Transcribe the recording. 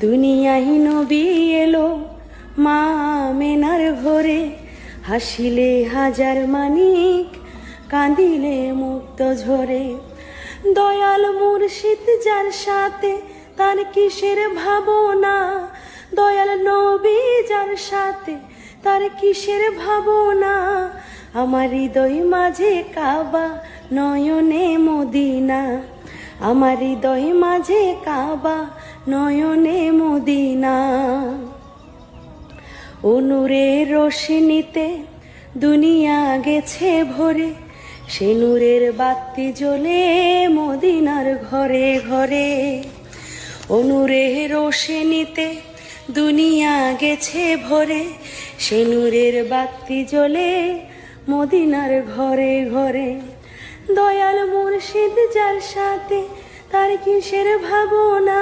দুনিয়াই নবী এলো মা মেনার ঘরে। হাসিলে হাজার মানিক, কাঁদিলে মুক্ত ঝরে। দয়াল মুর্শিদ যার সাথে তার কিসের ভাবনা? দয়াল নবী যার সাথে তার কিসের ভাবনা? আমার হৃদয় মাঝে কাবা নয়নে মদিনা। আমার হৃদয় মাঝে কাবা নয়নে মদিনা। অনুরের রোশনিতে দুনিয়া গেছে ভরে, সে নূরের বাতি জ্বলে মদিনার ঘরে ঘরে। অনুরের রোশনিতে দুনিয়া গেছে ভরে, সে নূরের বাতি জ্বলে মদিনার ঘরে ঘরে। দয়াল মুর্শিদ যার সাথে তার কিসের ভাবনা?